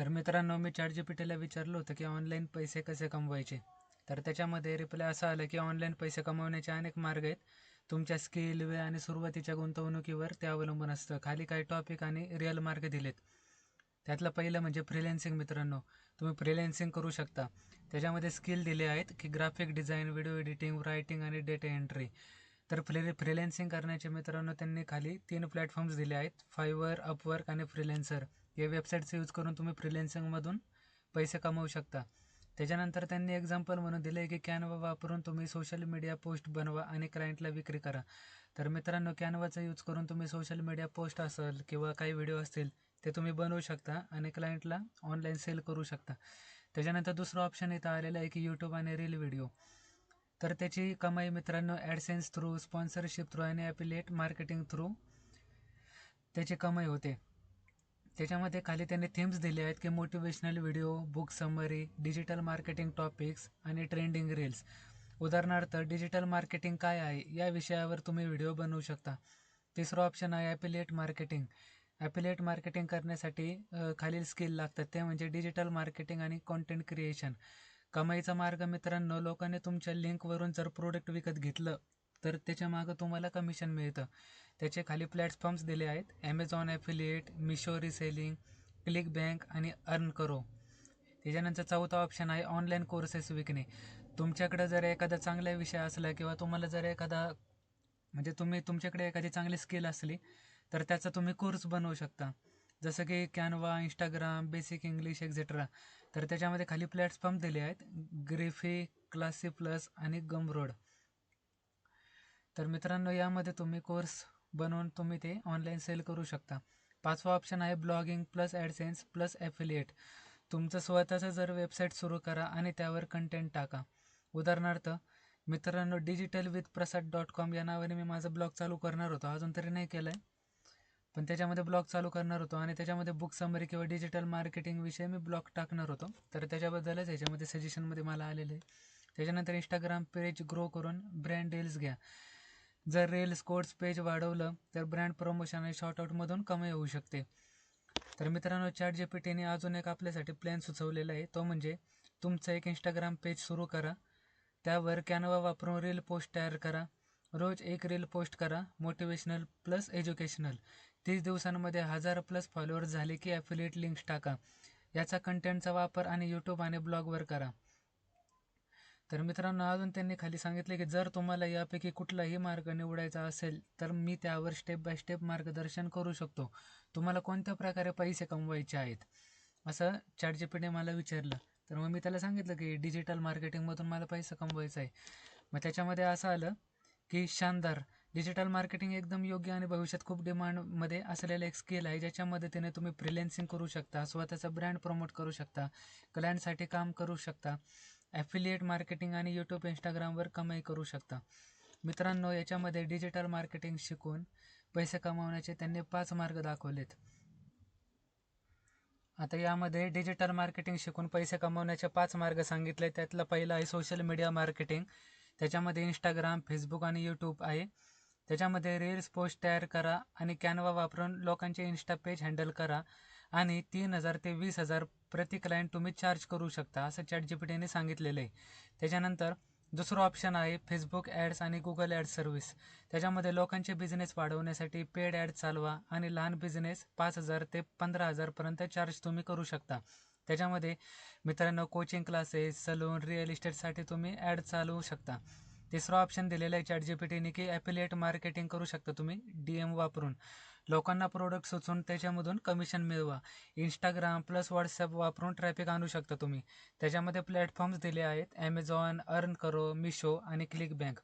तर मित्रांनो मी chat G P टीला विचारलं होतं की ऑनलाईन पैसे कसे कमवायचे? तर त्याच्यामध्ये रिप्लाय असं आलं की ऑनलाईन पैसे कमवण्याचे अनेक मार्ग आहेत. तुमच्या स्किल वेळ आणि सुरुवातीच्या गुंतवणुकीवर ते अवलंबून असतं. खाली काही टॉपिक आणि रिअल मार्ग दिलेत. त्यातलं पहिलं म्हणजे फ्रीलॅन्सिंग मित्रांनो. तुम्ही फ्रीलॅन्सिंग करू शकता. त्याच्यामध्ये स्किल दिले आहेत की graphic design video editing writing आणि डेटा एंट्री तर फ्री फ्रीलॅन्सिंग करण्याचे मित्रांनो त्यांनी खाली तीन प्लॅटफॉर्म्स दिले आहेत. फायवर अपवर्क आणि फ्रीलॅन्सर हे वेबसाईटचा यूज करून तुम्ही फ्रीलेन्सिंगमधून पैसे कमवू शकता. त्याच्यानंतर त्यांनी एक्झाम्पल म्हणून दिले की कॅनवा वापरून तुम्ही सोशल मीडिया पोस्ट बनवा आणि क्लायंटला विक्री करा. तर मित्रांनो कॅनवाचा यूज करून तुम्ही सोशल मीडिया पोस्ट असेल किंवा काही व्हिडिओ असतील ते तुम्ही बनवू शकता आणि क्लायंटला ऑनलाईन सेल करू शकता. त्याच्यानंतर दुसरं ऑप्शन इथं आलेलं आहे की यूट्यूब आणि रील व्हिडिओ तर त्याची कमाई मित्रांनो ॲडसेन्स थ्रू स्पॉन्सरशिप थ्रू आणि ॲपिलेट मार्केटिंग थ्रू त्याची कमाई होते. त्याच्यामध्ये खाली त्यांनी थीम्स दिले आहेत की motivational video book summary digital marketing topics आणि ट्रेंडिंग रील्स उदाहरणार्थ डिजिटल मार्केटिंग काय आहे? या विषयावर तुम्ही व्हिडिओ बनवू शकता. तिसरं ऑप्शन आहे ॲपिलेट मार्केटिंग ॲपिलेट मार्केटिंग करण्यासाठी खालील स्किल लागतात. ते म्हणजे डिजिटल मार्केटिंग आणि कॉन्टेंट क्रिएशन कमाईचा मार्ग मित्रांनो लोकांनी तुमच्या लिंकवरून जर प्रोडक्ट विकत घेतलं तर त्याच्या मागं तुम्हाला कमिशन मिळतं. त्याचे खाली प्लॅटफॉर्म्स दिले आहेत. Amazon affiliate Meesho reselling ClickBank आणि अर्न करो त्याच्यानंतर चौथा ऑप्शन आहे ऑनलाईन कोर्सेस विकणे. तुमच्याकडं जर एखादा चांगला विषय असला किंवा तुम्हाला जर एखादा म्हणजे तुम्ही तुमच्याकडे एखादी चांगली स्किल असली तर त्याचा तुम्ही कोर्स बनवू शकता. जसं की Canva Instagram basic English etcetera तर त्याच्यामध्ये खाली प्लॅटफॉर्म दिले आहेत. ग्रेफी क्लासी प्लस आणि गमरोड तर मित्रांनो यामध्ये तुम्ही कोर्स बनवून तुम्ही ते ऑनलाईन सेल करू शकता. पाचवा ऑप्शन आहे blogging plus AdSense plus affiliate तुमचं स्वतःचं जर वेबसाईट सुरू करा आणि त्यावर कंटेंट टाका. उदाहरणार्थ मित्रांनो digital with Prasad dot com या नावाने मी माझा ब्लॉग चालू करणार होतो. अजून तरी नाही केलं आहे पण त्याच्यामध्ये ब्लॉग चालू करणार होतो आणि त्याच्यामध्ये बुक समरी किंवा डिजिटल मार्केटिंगविषयी मी ब्लॉग टाकणार होतो. तर त्याच्याबद्दलच ह्याच्यामध्ये सजेशनमध्ये मला आलेलं आहे. त्याच्यानंतर इंस्टाग्राम पेज ग्रो करून ब्रँड डील्स घ्या. जर रेल कोड्स पेज वाढवलं तर ब्रँड प्रमोशन आणि शॉर्टआउटमधून कमाई होऊ शकते. तर मित्रांनो चॅट जी पी टीने अजून एक आपल्यासाठी प्लॅन सुचवलेला आहे. तो म्हणजे तुमचं एक इंस्टाग्राम पेज सुरू करा. त्यावर कॅनवा वापरून रील पोस्ट तयार करा. रोज एक रील पोस्ट करा. मोटिवेशनल प्लस एज्युकेशनल तीस दिवसांमध्ये हजार प्लस फॉलोअर्स झाले की ॲफिलिएट लिंक्स टाका. याचा कंटेंटचा वापर आणि यूट्यूब आणि ब्लॉगवर करा. तर मित्रांनो अजून त्यांनी खाली सांगितले की जर तुम्हाला यापैकी कुठलाही मार्ग निवडायचा असेल तर मी त्यावर स्टेप बाय स्टेप मार्गदर्शन करू शकतो. तुम्हाला कोणत्या प्रकारे पैसे कमवायचे आहेत? असं चॅट मला विचारलं. तर मग मी त्याला सांगितलं की डिजिटल मार्केटिंगमधून मला पैसा कमवायचा आहे मग त्याच्यामध्ये असं आलं की शानदार. डिजिटल मार्केटिंग एकदम योग्य आणि भविष्यात खूप डिमांडमध्ये असलेलं एक स्किल आहे ज्याच्या मदतीने तुम्ही फ्रिलेन्सिंग करू शकता स्वतःचा ब्रँड प्रमोट करू शकता क्लायंटसाठी काम करू शकता. ॲफिलिएट मार्केटिंग आणि यूट्यूब इंस्टाग्रामवर कमाई करू शकता. मित्रांनो याच्यामध्ये डिजिटल मार्केटिंग शिकून पैसे कमावण्याचे त्यांनी पाच मार्ग दाखवलेत. आता यामध्ये डिजिटल मार्केटिंग शिकून पैसे कमावण्याचे पाच मार्ग सांगितले. त्यातला पहिला आहे सोशल मीडिया मार्केटिंग. त्याच्यामध्ये इंस्टाग्राम फेसबुक आणि यूट्यूब आहे. त्याच्यामध्ये रील्स पोस्ट तयार करा आणि कॅनवा वापरून लोकांचे इन्स्टा पेज हँडल करा आणि तीन हजार ते वीस हजार प्रति क्लायंट तुम्ही चार्ज करू शकता असं चॅट जी पी टीने सांगितलेलं आहे. त्याच्यानंतर दुसरं ऑप्शन आहे फेसबुक ॲड्स आणि गुगल ॲड सर्व्हिस त्याच्यामध्ये लोकांचे बिझनेस वाढवण्यासाठी पेड ॲड चालवा आणि लहान बिझनेस पाच हजार ते पंधरा हजारपर्यंत चार्ज तुम्ही करू शकता. त्याच्यामध्ये मित्रांनो कोचिंग क्लासेस सलून रिअल इस्टेटसाठी तुम्ही ॲड चालवू शकता. तिसरं ऑप्शन दिलेलं आहे चॅट जी पी टीने की ॲपिलेट मार्केटिंग करू शकता तुम्ही डी एम वापरून. लोकांना प्रोडक्ट सुचवून त्याच्यामधून कमिशन मिळवा. इंस्टाग्राम प्लस व्हॉट्सअप वापरून ट्रॅफिक आणू शकता तुम्ही. त्याच्यामध्ये प्लॅटफॉर्म्स दिले आहेत. ॲमेझॉन अर्न करो मिशो आणि क्लिक बँक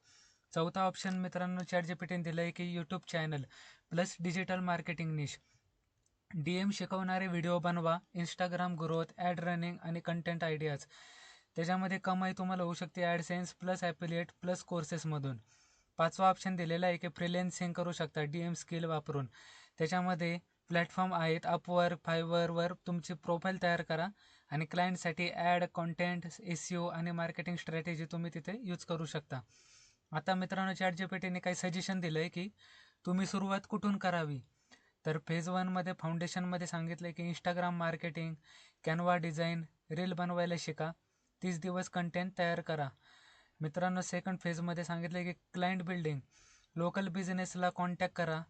चौथा ऑप्शन मित्रांनो चॅट जी पी टीने दिलं आहे की YouTube channel plus digital marketing niche D M शिकवणारे व्हिडिओ बनवा. इंस्टाग्राम ग्रोथ ॲड रनिंग आणि कंटेंट आयडियाज त्याच्यामध्ये कमाई तुम्हाला होऊ शकते. ॲडसेन्स प्लस ॲपिलिएट प्लस कोर्सेसमधून पाचवा ऑप्शन दिलेला आहे की फ्रिलेन्सिंग करू शकता डी एम स्किल वापरून. त्याच्यामध्ये प्लॅटफॉर्म आहेत अपवर फायबरवर तुमची प्रोफाईल तयार करा आणि क्लायंटसाठी ॲड कॉन्टेंट एस आणि मार्केटिंग स्ट्रॅटेजी तुम्ही तिथे यूज करू शकता. आता मित्रांनो चॅट जी पी टीने काही सजेशन दिलं आहे की तुम्ही सुरुवात कुठून करावी? तर फेज वनमध्ये फाउंडेशनमध्ये सांगितलं की Instagram marketing Canva design reel बनवायला शिका. तीस दिवस कंटेंट तयार करा. मित्रांनो सेकंड फेजमध्ये सांगितलं की क्लायंट बिल्डिंग लोकल बिझनेसला कॉन्टॅक्ट करा.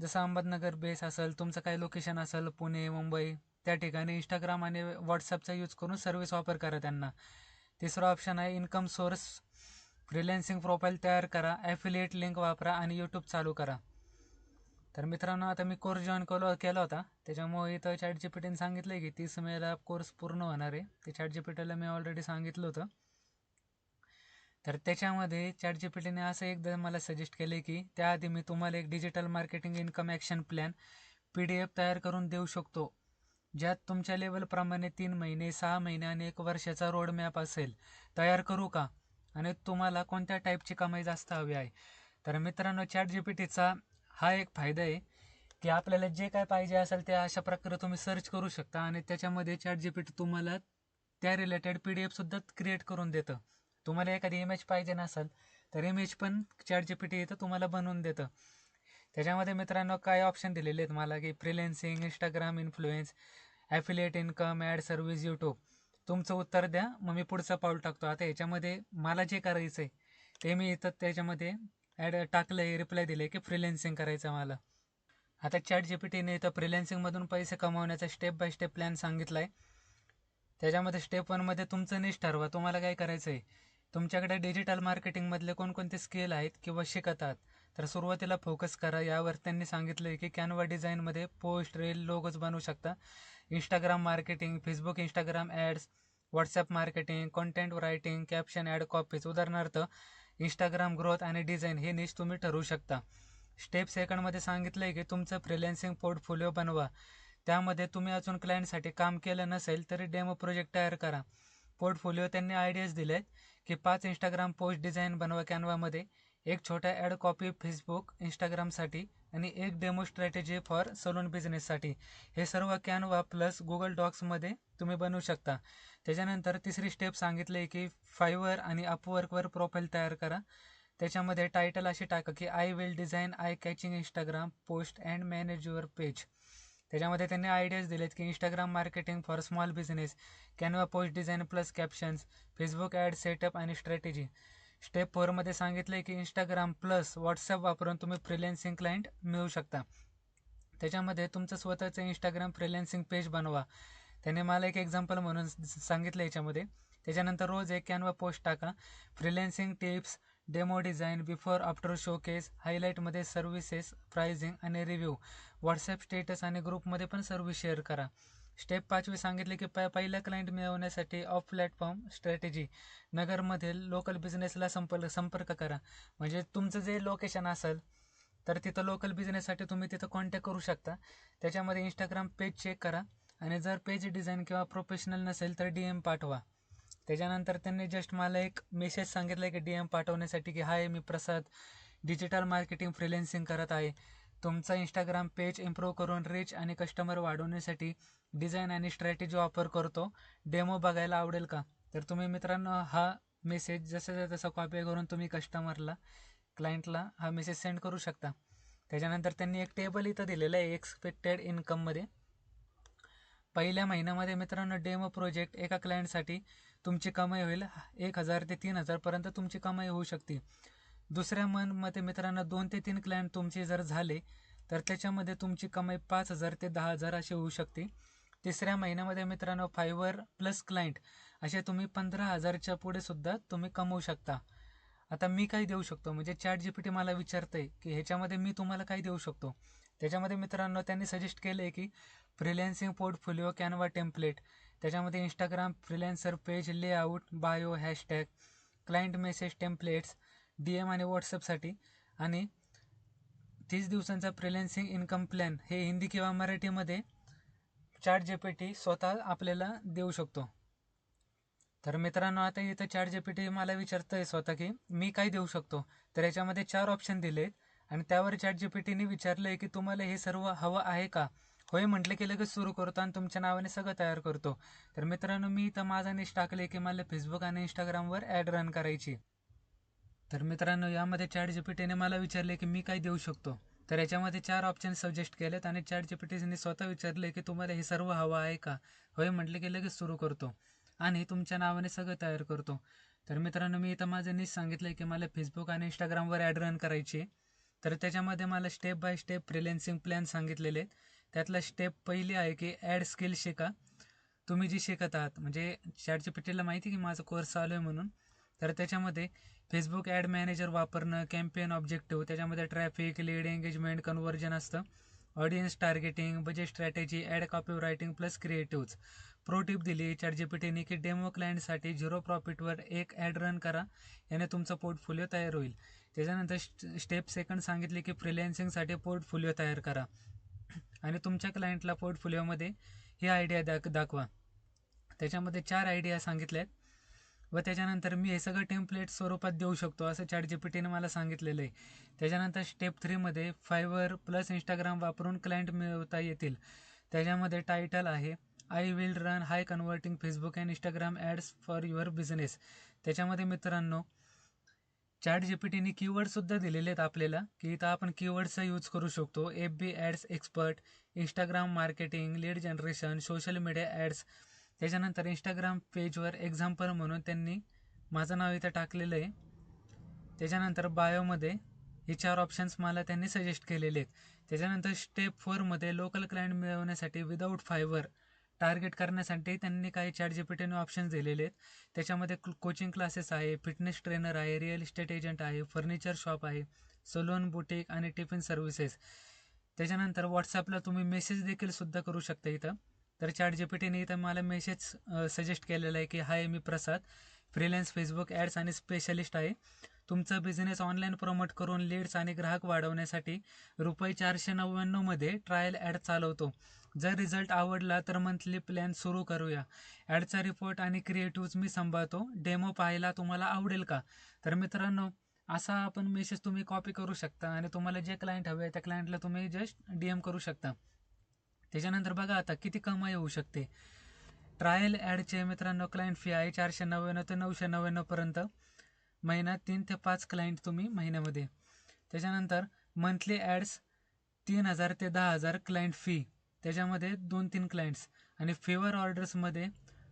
जसं अहमदनगर बेस असेल तुमचं काही लोकेशन असेल पुणे मुंबई त्या ठिकाणी इंस्टाग्राम आणि व्हॉट्सअपचा यूज करून सर्व्हिस ऑफर करा त्यांना. तिसरा ऑप्शन आहे इन्कम सोर्स फ्रिलॅन्सिंग प्रोफाईल तयार करा. ॲफिलिएट लिंक वापरा आणि यूट्यूब चालू करा. तर मित्रांनो आता मी कोर्स जॉईन केलो केला होता. त्याच्यामुळे इथं चॅट जी पी टीने सांगितलं आहे की तीस मेला कोर्स पूर्ण होणार आहे. ते चॅट जी पी टीला मी ऑलरेडी सांगितलं होतं. तर त्याच्यामध्ये चॅट जी पी टीने असं एकदा मला सजेस्ट केले की त्याआधी मी तुम्हाला एक digital marketing income action plan P D F तयार करून देऊ शकतो. ज्यात तुमच्या लेवलप्रमाणे तीन महिने सहा महिने आणि एक वर्षाचा रोड मॅप असेल तयार करू का? आणि तुम्हाला कोणत्या टाईपची कमाई जास्त हवी आहे? तर मित्रांनो चॅट जी पी टीचा हा एक फायदा आहे की आपल्याला जे काय पाहिजे असेल ते अशा प्रकारे तुम्ही सर्च करू शकता आणि त्याच्यामध्ये चॅट जी पी टी तुम्हाला त्या रिलेटेड पी डी एफसुद्धा क्रिएट करून देतं. तुम्हाला एखादी इमेज पाहिजे नसेल तर इमेज पण चॅट जी पी टी इथं तुम्हाला बनवून देतं. त्याच्यामध्ये मित्रांनो काय ऑप्शन दिलेले आहेत मला की freelancing Instagram influence affiliate income ad service YouTube तुमचं उत्तर द्या मग मी पुढचं पाऊल टाकतो. आता याच्यामध्ये मला जे करायचं आहे ते मी इथं त्याच्यामध्ये ॲड टाकलं आहे रिप्लाय दिले की फ्रिलेन्सिंग करायचं मला. आता चॅट जी पी टीने इथं फ्रिलेन्सिंगमधून पैसे कमावण्याचा स्टेप बाय स्टेप प्लॅन सांगितला आहे त्याच्यामध्ये स्टेप वनमध्ये तुमचं निश ठरवा तुम्हाला काय करायचं आहे तुमच्याकडे डिजिटल मार्केटिंगमधले कोणकोणते स्किल आहेत किंवा शिकत आहात तर सुरुवातीला फोकस करा. यावर त्यांनी सांगितलं आहे की कॅनवा डिझाईनमध्ये पोस्ट रील लोगोज बनवू शकता. Instagram marketing Facebook Instagram ads WhatsApp marketing content writing caption ad copies उदाहरणार्थ इंस्टाग्राम ग्रोथ आणि डिझाईन हे निश तुम्ही ठरवू शकता. स्टेप सेकंडमध्ये सांगितलं आहे की तुमचं फ्रिलॅन्सिंग पोर्टफोलिओ बनवा. त्यामध्ये तुम्ही अजून क्लायंटसाठी काम केलं नसेल तरी डेमो प्रोजेक्ट तयार करा. पोर्टफोलिओ त्यांनी आयडियाज दिले आहेत की पाच इंस्टाग्राम पोस्ट डिझाईन बनवा कॅनवामध्ये एक छोटा ॲड कॉपी फेसबुक इंस्टाग्रामसाठी आणि एक डेमो स्ट्रॅटेजी फॉर सलून बिझनेससाठी हे सर्व कॅनवा प्लस गुगल डॉक्समध्ये तुम्ही बनवू शकता. त्याच्यानंतर तिसरी स्टेप सांगितले की फायवर आणि अपवर्कवर प्रोफाईल तयार करा. त्याच्यामध्ये टायटल अशी टाका की I will design eye catching Instagram post and manage your page त्याच्यामध्ये त्यांनी आयडियाज दिलेत की Instagram marketing for small business Canva post design plus captions Facebook ad setup आणि स्ट्रॅटेजी स्टेप फोरमध्ये सांगितलं की इंस्टाग्राम प्लस व्हॉट्सअप वापरून तुम्ही फ्रिलॅन्सिंग क्लायंट मिळू शकता. त्याच्यामध्ये तुमचं स्वतःचं इंस्टाग्राम फ्रिलॅन्सिंग पेज बनवा. त्याने मला एक एक्झाम्पल म्हणून सांगितलं याच्यामध्ये. त्याच्यानंतर रोज एक कॅनवा पोस्ट टाका. Freelancing tips demo design before after showcase हायलाईटमध्ये services pricing आणि रिव्ह्यू. व्हॉट्सॲप स्टेटस आणि ग्रुपमध्ये पण सर्व्हिस शेअर करा. स्टेप पाचवी सांगितले की प पहिला क्लायंट मिळवण्यासाठी ऑफ प्लॅटफॉर्म स्ट्रॅटेजी नगरमधील लोकल बिझनेसला संपर्क संपर्क करा. म्हणजे तुमचं जे लोकेशन असेल तर तिथं लोकल बिझनेससाठी तुम्ही तिथं कॉन्टॅक्ट करू शकता. त्याच्यामध्ये इंस्टाग्राम पेज चेक करा. आणि जर पेज डिझाईन किंवा प्रोफेशनल नसेल तर डी एम पाठवा. त्याच्यानंतर त्यांनी जस्ट मला एक मेसेज सांगितलं की डी एम पाठवण्यासाठी की हाय मी प्रसाद डिजिटल मार्केटिंग फ्रिलेन्सिंग करत आहे. तुमचा इंस्टाग्राम पेज इम्प्रूव्ह करून रीच आणि कस्टमर वाढवण्यासाठी डिझाईन आणि स्ट्रॅटेजी ऑफर करतो. डेमो बघायला आवडेल का? तर तुम्ही मित्रांनो हा मेसेज जसं तसं कॉपी करून तुम्ही कस्टमरला क्लायंटला हा मेसेज सेंड करू शकता. त्याच्यानंतर त्यांनी एक टेबल इथं दिलेलं आहे एक्सपेक्टेड इन्कममध्ये पहिल्या महिन्यामध्ये मित्रांनो डेमो प्रोजेक्ट एका क्लायंटसाठी तुमची कमाई होईल एक हजार ते तीन हजारपर्यंत तुमची कमाई होऊ शकते. दुसऱ्या मन मते मित्रांनो दोन ते तीन क्लायंट तुमचे जर झाले तर त्याच्यामध्ये तुमची कमाई पाच हजार ते दहा हजार अशी होऊ शकते. तिसऱ्या महिन्यामध्ये मित्रांनो फायवर प्लस क्लायंट असे तुम्ही पंधरा हजारच्या पुढे सुद्धा तुम्ही कमवू शकता. आता मी काय देऊ शकतो? म्हणजे चॅट जी पी टी मला विचारतंय की ह्याच्यामध्ये मी तुम्हाला काय देऊ शकतो? त्याच्यामध्ये मित्रांनो त्यांनी सजेस्ट केलं आहे की फ्रिलॅन्सिंग पोर्टफोलिओ कॅनवा टेम्पलेट त्याच्यामध्ये Instagram freelancer page layout bio hashtag client message templates D M आणि व्हॉट्सअपसाठी आणि तीस दिवसांचा फ्रिलॅन्सिंग इन्कम प्लॅन हे हिंदी किंवा मराठीमध्ये चार जे पी टी स्वतः आपल्याला देऊ शकतो. तर मित्रांनो आता इथं चार जे पी टी मला विचारतंय स्वतः की मी काय देऊ शकतो? तर याच्यामध्ये चार ऑप्शन दिलेत. आणि त्यावर चार जी पी टीने विचारलं आहे की तुम्हाला हे सर्व हवं आहे का? होय म्हटलं की लगेच सुरू करतो आणि तुमच्या नावाने सगळं तयार करतो. तर मित्रांनो मी इथं माझा निश टाकले की मला फेसबुक आणि इंस्टाग्रामवर ॲड रन करायची. तर मित्रांनो यामध्ये चॅट जीपीटीने मला विचारले की मी काय देऊ शकतो? तर याच्यामध्ये चार ऑप्शन सजेस्ट केलेत आणि चॅट जीपीटीने स्वतः विचारले की तुम्हाला हे सर्व हवं आहे का? होय म्हटले की लगेच सुरू करतो आणि तुमच्या नावाने सगळं तयार करतो. तर मित्रांनो मी इथं माझं नीच सांगितलं की मला फेसबुक आणि इंस्टाग्रामवर ॲड रन करायची तर त्याच्यामध्ये मला step by step freelancing plan सांगितलेले आहेत. त्यातला स्टेप पहिली आहे की ॲड स्किल शिका. तुम्ही जी शिकत आहात म्हणजे चॅट जी माहिती की माझा कोर्स चालू आहे म्हणून. तर त्याच्यामध्ये फेसबुक ॲड मॅनेजर वापरणं कॅम्पेन ऑब्जेक्टिव्ह त्याच्यामध्ये ट्रॅफिक लीड एंगेजमेंट कन्व्हर्जन असतं. Audience targeting budget strategy ad copy writing plus creatives pro tip दिली चॅट जी पी टीने की डेमो क्लायंटसाठी झिरो प्रॉफिटवर एक ॲड रन करा. याने तुमचा पोर्टफोलिओ तयार होईल. त्याच्यानंतर स्टेप सेकंड सांगितले की फ्रिलॅन्सिंगसाठी पोर्टफोलिओ तयार करा. आणि तुमच्या क्लायंटला पोर्टफोलिओमध्ये ही आयडिया दाख दाखवा. त्याच्यामध्ये चार आयडिया सांगितल्या आहेत. व त्याच्यानंतर मी हे सगळं टेम्पलेट स्वरूपात देऊ शकतो असं चॅट जी पी टीने मला सांगितलेलं आहे. त्याच्यानंतर स्टेप थ्रीमध्ये फायवर प्लस इंस्टाग्राम वापरून क्लायंट मिळवता येतील. त्याच्यामध्ये टायटल आहे I will run high converting Facebook and Instagram ads for your business त्याच्यामध्ये मित्रांनो चॅट जी पी सुद्धा कीवर्डसुद्धा दिलेले आहेत आपल्याला की इथं आपण कीवर्डचा यूज करू शकतो. F B ads expert Instagram marketing lead generation social media ads त्याच्यानंतर इंस्टाग्राम पेजवर एक्झाम्पल म्हणून त्यांनी माझं नाव इथं टाकलेलं आहे. त्याच्यानंतर बायोमध्ये हे चार ऑप्शन्स मला त्यांनी सजेस्ट केलेले आहेत. त्याच्यानंतर स्टेप फोरमध्ये लोकल क्लायंट मिळवण्यासाठी विदाऊट फायबर टार्गेट करण्यासाठी त्यांनी काही चॅट जी पी ऑप्शन्स दिलेले आहेत. त्याच्यामध्ये कोचिंग क्लासेस आहे फिटनेस ट्रेनर आहे रिअल इस्टेट एजंट आहे फर्निचर शॉप आहे सलोन बुटीक आणि टिफिन सर्व्हिसेस त्याच्यानंतर व्हॉट्सॲपला तुम्ही मेसेज देखील सुद्धा करू शकता इथं. तर चॅट जी पी टीने इथं मला मेसेज सजेस्ट केलेला आहे की हाय मी प्रसाद फ्रीलॅन्स फेसबुक ॲड्स आणि स्पेशलिस्ट आहे. तुमचा बिझनेस ऑनलाईन प्रमोट करून लीड्स आणि ग्राहक वाढवण्यासाठी रुपये चारशे नव्याण्णवमध्ये ट्रायल ॲड चालवतो. जर रिझल्ट आवडला तर मंथली प्लॅन सुरू करूया. ॲडचा रिपोर्ट आणि क्रिएटिव्ज मी सांभाळतो. डेमो पाहायला तुम्हाला आवडेल का? तर मित्रांनो असा आपण मेसेज तुम्ही कॉपी करू शकता आणि तुम्हाला जे क्लायंट हवे त्या क्लायंटला तुम्ही जस्ट डी एम करू शकता. त्याच्यानंतर बघा आता किती कमाई होऊ शकते. ट्रायल ॲडचे मित्रांनो क्लायंट फी आहे चारशे नव्याण्णव ते नऊशे नव्याण्णवपर्यंत महिना तीन ते पाच क्लायंट तुम्ही महिन्यामध्ये. त्याच्यानंतर मंथली ॲड्स तीन हजार ते दहा हजार क्लायंट फी त्याच्यामध्ये दोन तीन क्लायंट्स आणि फेवर ऑर्डर्समध्ये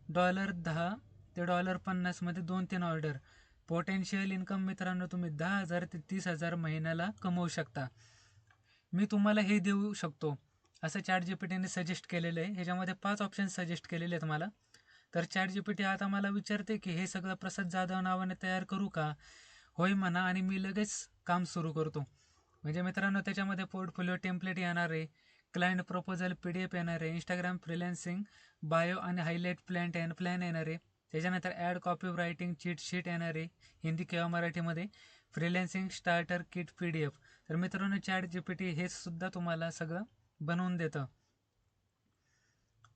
डॉलर दहा ते डॉलर पन्नासमध्ये दोन तीन ऑर्डर पोटेन्शियल इन्कम मित्रांनो तुम्ही दहा हजार ते तीस हजार महिन्याला कमवू शकता. मी तुम्हाला हे देऊ शकतो. असं चॅट जी पी टीने सजेस्ट केलेलं आहे. ह्याच्यामध्ये पाच ऑप्शन सजेस्ट केलेले आहेत मला. तर चॅट जी पी टी आता मला विचारते की हे सगळं प्रसाद जाधव नावाने तयार करू का? होय म्हणा आणि मी लगेच काम सुरू करतो. म्हणजे मित्रांनो त्याच्यामध्ये पोर्टफोलिओ टेम्पलेट येणार आहे client proposal P D F येणार आहे इंस्टाग्राम फ्रिलॅन्सिंग बायो आणि हायलाईट प्लॅन एन प्लॅन येणार आहे. त्याच्यानंतर ad copy writing cheat sheet येणार आहे हिंदी किंवा मराठीमध्ये. Freelancing starter kit P D F तर मित्रांनो चॅट जी पी टी हे सुद्धा तुम्हाला सगळं बनवून देतं.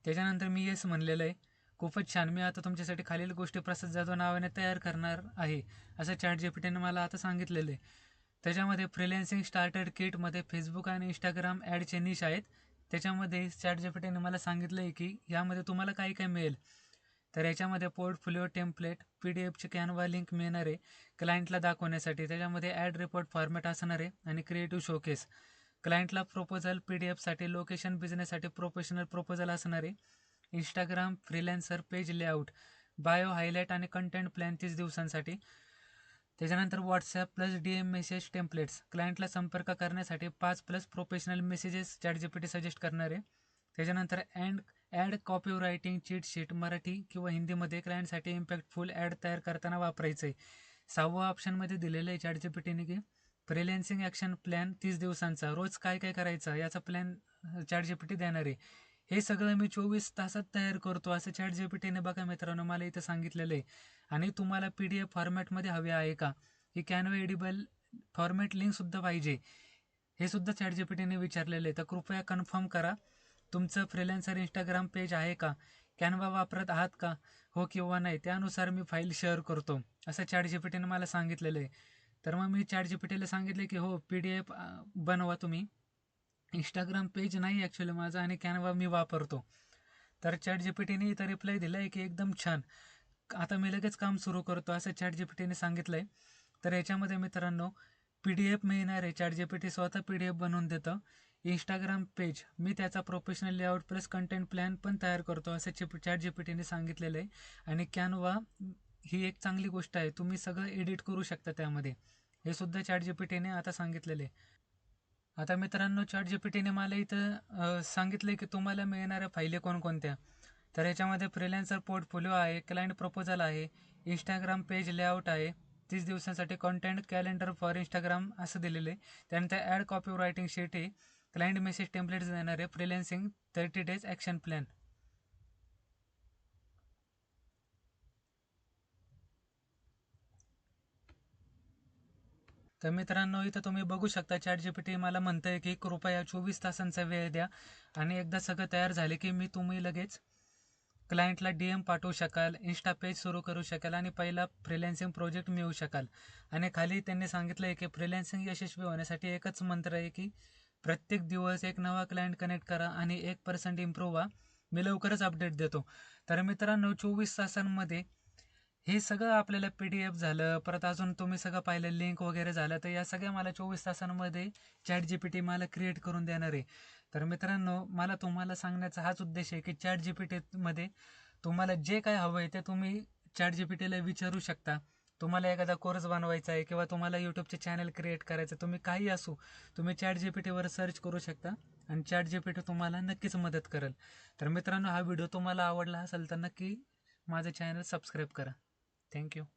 त्याच्यानंतर मी येस म्हणलेलं आहे. खूपच छान. मी आता तुमच्यासाठी खालील गोष्टी प्रसाद जाधव नावाने तयार करणार आहे असं चॅट जी पी टीने मला आता सांगितलेलं आहे. त्याच्यामध्ये फ्रिलॅन्सिंग स्टार्टर किटमध्ये फेसबुक आणि इंस्टाग्राम ॲडचे निश आहेत. त्याच्यामध्ये चॅट जी पी टीने मला सांगितलं आहे की यामध्ये तुम्हाला काय काय मिळेल. तर याच्यामध्ये पोर्टफोलिओ टेम्पलेट पी डी एफचे कॅनवा लिंक मिळणार आहे क्लायंटला दाखवण्यासाठी. त्याच्यामध्ये ॲड रिपोर्ट फॉर्मॅट असणार आहे आणि क्रिएटिव्ह शोकेस क्लायंटला प्रपोजल पी डी एफसाठी लोकेशन बिझनेससाठी प्रोफेशनल प्रपोजल असणार आहे. Instagram freelancer page layout bio highlight आणि कंटेंट प्लॅन तीस दिवसांसाठी. त्याच्यानंतर WhatsApp plus D M message templates क्लायंटला संपर्क करण्यासाठी पाच plus professional messages chat G P T suggest करणार. आहे त्याच्यानंतर and ad copy writing cheat sheet Marathi किंवा हिंदीमध्ये क्लायंटसाठी इम्पॅक्टफुल ॲड तयार करताना वापरायचं आहे सहावं ऑप्शनमध्ये दिलेलं आहे चॅट जी पी टीने की फ्रीलॅन्सिंग ॲक्शन प्लॅन तीस दिवसांचा. रोज काय काय करायचं? याचा plan chat G P T देणार आहे. हे सगळं मी चोवीस तासात तयार करतो असं चॅट जी पी टीने बघा मित्रांनो मला इथं सांगितलेलं आहे. आणि तुम्हाला पी डी एफ फॉर्मॅटमध्ये हवे आहे का? ही कॅनवा एडिबल फॉर्मॅट लिंकसुद्धा पाहिजे. हे सुद्धा चॅट जी पी टीने विचारलेलं आहे. तर कृपया कन्फर्म करा. तुमचं फ्रीलॅन्सर इंस्टाग्राम पेज आहे का? कॅनवा वापरत आहात का? हो किंवा नाही? त्यानुसार मी फाईल शेअर करतो. असं चॅट जी मला सांगितलेलं आहे. तर मग मी चॅट जी पी टीला सांगितले की हो पी डी एफ बनवा तुम्ही. इंस्टाग्राम पेज नाही ॲक्च्युली माझा आणि कॅनवा मी वापरतो. तर चॅट जी पी टीने इथं रिप्लाय दिला आहे की एकदम छान. आता मी लगेच काम सुरू करतो असं चॅट जी पी टीने सांगितलं आहे तर याच्यामध्ये मित्रांनो पी डी एफ मिळणार आहे. चॅट जी पी टी स्वतः पी डी एफ बनवून देतं. इंस्टाग्राम पेज मी त्याचा professional layout plus content plan पण तयार करतो असं चिप चॅट जी पी टीने सांगितलेलं आहे आणि कॅनवा ही एक चांगली गोष्ट आहे. तुम्ही सगळं एडिट करू शकता त्यामध्ये. हे सुद्धा चॅट जी पी टीने आता सांगितलेलं आहे आता मित्रांनो चॅट जी पी टीने मला इथं सांगितलं की तुम्हाला मिळणाऱ्या फायली कोणकोणत्या? तर याच्यामध्ये फ्रीलॅन्सर पोर्टफोलिओ आहे क्लायंट प्रपोजल आहे इंस्टाग्राम पेज लेआउट आहे तीस दिवसांसाठी कॉन्टेंट कॅलेंडर फॉर इंस्टाग्राम असं दिलेलं आहे त्यानंतर ॲड कॉपी रायटिंग शीट आहे क्लायंट मेसेज टेम्पलेट्स देणारे आहे freelancing thirty days action plan तर मित्रांनो इथं तुम्ही बघू शकता चॅट जी पी टी मला म्हणतंय की कृपया चोवीस तासांचा वेळ द्या. आणि एकदा सगळं तयार झाले की मी तुम्ही लगेच क्लायंटला डी एम पाठवू शकाल इन्स्टा पेज सुरू करू शकाल आणि पहिला फ्रीलॅन्सिंग प्रोजेक्ट मिळू शकाल. आणि खाली त्यांनी सांगितलं आहे की फ्रीलॅन्सिंग यशस्वी होण्यासाठी एकच मंत्र आहे की प्रत्येक दिवस एक नवा क्लायंट कनेक्ट करा आणि एक पर्सेंट इम्प्रूव्ह व्हा. मी लवकरच अपडेट देतो. तर मित्रांनो चोवीस तासांमध्ये हे सगळं आपल्याला पी डी एफ झालं परत अजून तुम्ही सगळं पाहिलं लिंक वगैरे झालं तर या सगळ्या मला चोवीस तासांमध्ये चॅट जी पी टी मला क्रिएट करून देणार आहे. तर मित्रांनो मला तुम्हाला सांगण्याचा हाच उद्देश आहे की चॅट जी पी टीमध्ये तुम्हाला जे काय हवं आहे ते तुम्ही चॅट जी पी टीला विचारू शकता. तुम्हाला एखादा कोर्स बनवायचा आहे किंवा तुम्हाला यूट्यूबचे चॅनल क्रिएट करायचं तुम्ही काही असू तुम्ही चॅट जी पी टीवर सर्च करू शकता आणि चॅट जी पी टी तुम्हाला नक्कीच मदत करेल. तर मित्रांनो हा व्हिडिओ तुम्हाला आवडला असेल तर नक्की माझं चॅनल सबस्क्राईब करा. Thank you.